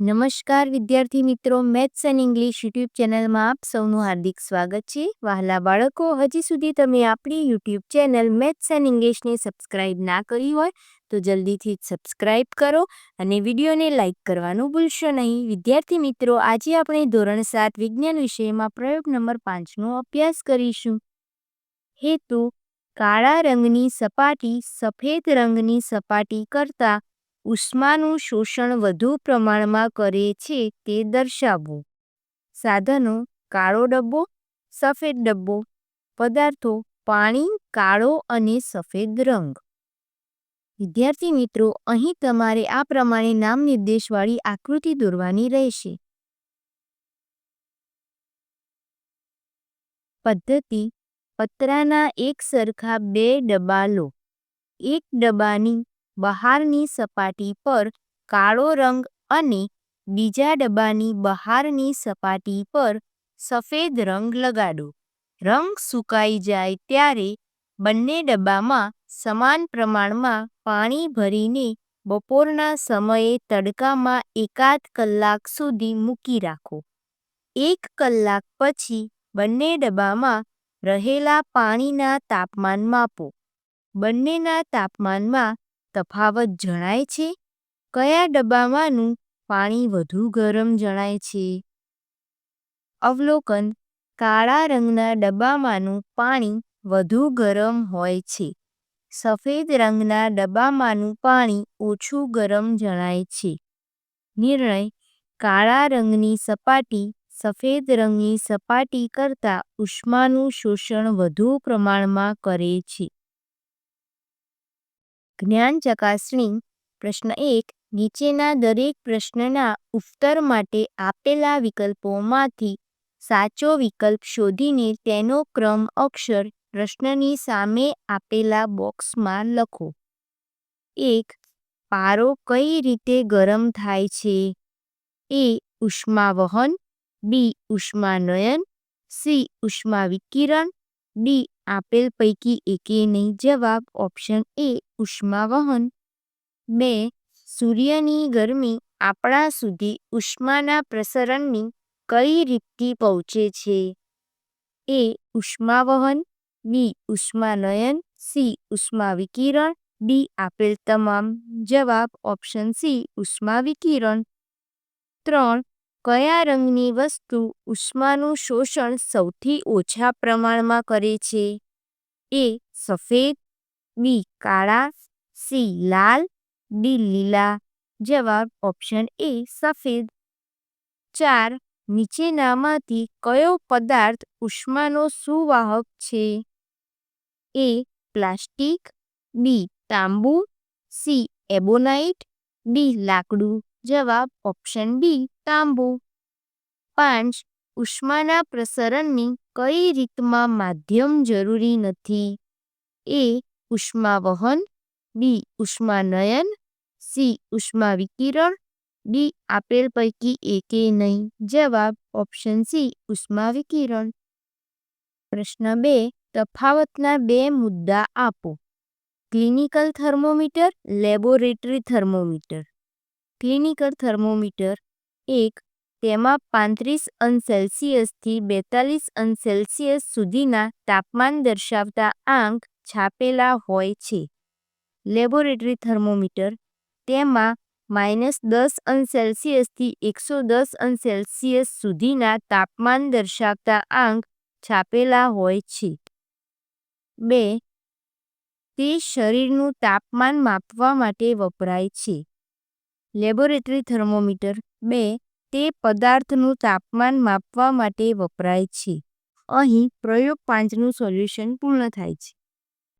નમસ્કાર વિદ્યાર્થી મિત્રો, મેથ્સ એન્ડ ઇંગ્લિશ યુટ્યુબ ચેનલમાં આપ સૌનું હાર્દિક સ્વાગત છે. વહાલા બાળકો, હજી સુધી તમે આપણી યુટ્યુબ ચેનલ મેથ્સ એન્ડ ઇંગ્લિશને સબસ્ક્રાઇબ ના કરી હોય, તો જલ્દીથી સબસ્ક્રાઇબ કરો અને વિડીયોને લાઇક કરવાનું ભૂલશો નહીં. વિદ્યાર્થી મિત્રો, આજે આપણે ધોરણ સાત વિજ્ઞાન વિષયમાં પ્રયોગ નંબર પાંચનો અભ્યાસ કરીશું. હેતુ, કાળા રંગની સપાટી સફેદ રંગની સપાટી કરતાં ઉષ્માનું શોષણ વધુ પ્રમાણમાં કરે છે તે દર્શાવો. સાધનો, કાળો ડબ્બો, સફેદ ડબ્બો, પદાર્થો, પાણી, કાળો અને સફેદ રંગ. વિદ્યાર્થી મિત્રો, અહીં તમારે આ પ્રમાણે નામ નિર્દેશવાળી આકૃતિ દોરવાની રહેશે. પદ્ધતિ, પતરાના એક સરખા બે ડબ્બા લો. એક ડબ્બાની બહારની સપાટી પર કાળો રંગ અને બીજા ડબ્બાની બહારની સપાટી પર સફેદ રંગ લગાડો. રંગ સુકાઈ જાય ત્યારે બંને ડબ્બામાં સમાન પ્રમાણમાં પાણી ભરીને બપોરના સમયે તડકામાં એકાદ કલાક સુધી મૂકી રાખો. એક કલાક પછી બંને ડબ્બામાં રહેલા પાણીના તાપમાન માપો. બંનેના તાપમાનમાં તફાવત જણાય છે? કયા ડબ્બામાંનું પાણી વધુ ગરમ જણાય છે? અવલોકન, કાળા રંગના ડબ્બામાંનું પાણી વધુ ગરમ હોય છે. સફેદ રંગના ડબ્બામાંનું પાણી ઓછું ગરમ જણાય છે. નિર્ણય, કાળા રંગની સપાટી સફેદ રંગની સપાટી કરતાં ઉષ્માનું શોષણ વધુ પ્રમાણમાં કરે છે. જ્ઞાન ચકાસણી પ્રશ્ન એક, નીચેના દરેક પ્રશ્નના ઉત્તર માટે આપેલા વિકલ્પોમાંથી સાચો વિકલ્પ શોધીને તેનો ક્રમ અક્ષર પ્રશ્નની સામે આપેલા બોક્સમાં લખો. એક, પારો કઈ રીતે ગરમ થાય છે? એ, ઉષ્માવહન, બી, ઉષ્માનયન, સી ઉષ્મા વિકિરણ ડી આપેલ પૈકી એકે નહીં જવાબ ઓપ્શન એ ઉષ્માવહન. બે સૂર્યની ગરમી આપણા સુધી ઉષ્માના પ્રસરણની કઈ રીતથી પહોંચે છે? એ ઉષ્માવહન, બી ઉષ્માનયન, સી ઉષ્મા વિકિરણ ડી આપેલ તમામ જવાબ ઓપ્શન સી ઉષ્મા વિકિરણ ત્રણ કયા રંગની વસ્તુ ઉષ્માનું શોષણ સૌથી ઓછા પ્રમાણમાં કરે છે? એ સફેદ, બી કાળા, સી લાલ, ડી લીલા. જવાબ ઓપ્શન એ સફેદ. ચાર, નીચેનામાંથી કયો પદાર્થ ઉષ્માનો સુવાહક છે? એ પ્લાસ્ટિક, બી તાંબુ, સી એબોનાઇટ, ડી લાકડું. જવાબ ઓપ્શન બી તાંબુ. પાંચ, ઉષ્માના પ્રસરણની કઈ રીતમાં માધ્યમ જરૂરી નથી? એ ઉષ્માવહન બી ઉષ્માનયન સી ઉષ્મા વિકિરણ ડી આપેલ પૈકી એકે નહીં. જવાબ ઓપ્શન સી ઉષ્મા વિકિરણ. પ્રશ્ન બે, તફાવતના બે મુદ્દા આપો. Clinical thermometer, laboratory thermometer. Clinical thermometer એક, તેમાં પાંત્રીસ અંશ સેલ્સિયસથી બેતાલીસ અંશ સેલ્સિયસ સુધીના તાપમાન દર્શાવતા આંક છાપેલા હોય છે. લેબોરેટરી થર્મોમીટર તેમાં માઇનસ દસ અંશ સેલ્સિયસથી એકસો દસ અંશ સેલ્સિયસ સુધીના તાપમાન દર્શાવતા આંક છાપેલા હોય છે. બે, તે શરીરનું તાપમાન માપવા માટે વપરાય છે. લેબોરેટરી થર્મોમીટર બે તે પદાર્થનું તાપમાન માપવા માટે વપરાય છે. અહીં પ્રયોગ પાંચનું સોલ્યુશન પૂર્ણ થાય છે.